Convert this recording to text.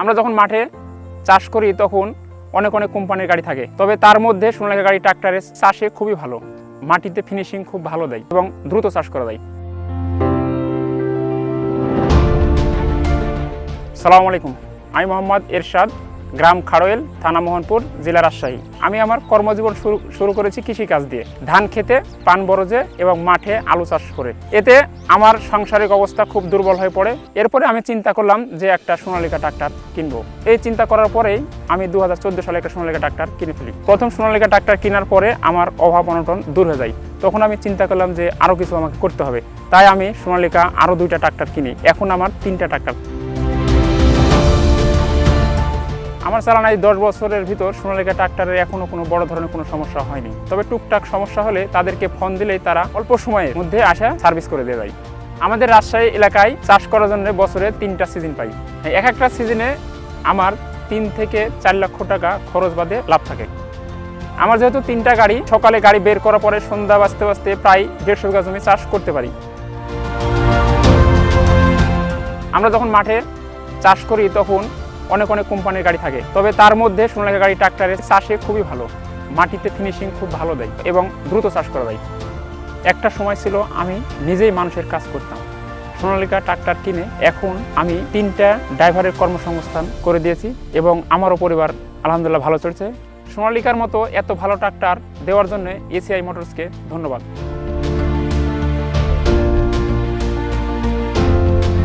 আমরা যখন মাঠে চাষ করি তখন অনেক অনেক কোম্পানির গাড়ি থাকে। তবে তার মধ্যে সোনালিকা গাড়ি, ট্রাক্টরের চাষে খুবই ভালো। মাটিতে ফিনিশিং খুব ভালো দেয় এবং দ্রুত চাষ করা দেয়। সালাম আলাইকুম। আমি মোহাম্মদ এরশাদ গ্রাম খাড়োয়েল, থানা মোহনপুর, জেলা রাজশাহী। আমি আমার কর্মজীবন শুরু শুরু করেছি কৃষিকাজ দিয়ে। ধান খেতে, পান বরজে এবং মাঠে আলু চাষ করে। এতে আমার সাংসারিক অবস্থা খুব দুর্বল হয়ে পড়ে। এরপরে আমি চিন্তা করলাম যে একটা সোনালিকা ট্রাক্টর কিনবো। এই চিন্তা করার পরেই আমি দু হাজার চোদ্দ সালে একটা সোনালিকা ট্রাক্টর কিনে ফেলি। প্রথম সোনালিকা ট্রাক্টর কেনার পরে আমার অভাব অনটন দূর হয়ে যায়। তখন আমি চিন্তা করলাম যে আরও কিছু আমাকে করতে হবে। তাই আমি সোনালিকা আরও দুইটা ট্রাক্টর কিনি। এখন আমার তিনটা ট্রাক্টর আমার চালানায় দশ বছরের ভিতর সোনালিকা ট্রাক্টরের এখনও কোনো বড় ধরনের কোনো সমস্যা হয়নি। তবে টুকটাক সমস্যা হলে তাদেরকে ফোন দিলেই তারা অল্প সময়ের মধ্যে আসা সার্ভিস করে দিয়ে যায় আমাদের রাজশাহী এলাকায় চাষ করার জন্য বছরে তিনটা সিজন পাই। এক একটা সিজনে আমার তিন থেকে চার লক্ষ টাকা খরচ বাদে লাভ থাকে। আমার যেহেতু তিনটা গাড়ি, সকালে গাড়ি বের করার পরে সন্ধ্যা বাজতে বাজতে প্রায় দেড়শো বিঘা জমি চাষ করতে পারি। আমরা যখন মাঠে চাষ করি তখন অনেক অনেক কোম্পানির গাড়ি থাকে। তবে তার মধ্যে সোনালিকা গাড়ি ট্রাক্টরের চাষে খুবই ভালো। মাটিতে ফিনিশিং খুব ভালো দেয় এবং দ্রুত চাষ করা যায়। একটা সময় ছিল আমি নিজেই মানুষের কাজ করতাম। সোনালিকা ট্রাক্টর কিনে এখন আমি তিনটা ড্রাইভারের কর্মসংস্থান করে দিয়েছি এবং আমারও পরিবার আলহামদুলিল্লাহ ভালো চলছে। সোনালিকার মতো এত ভালো ট্রাক্টর দেওয়ার জন্য এসিআই মোটরসকে ধন্যবাদ।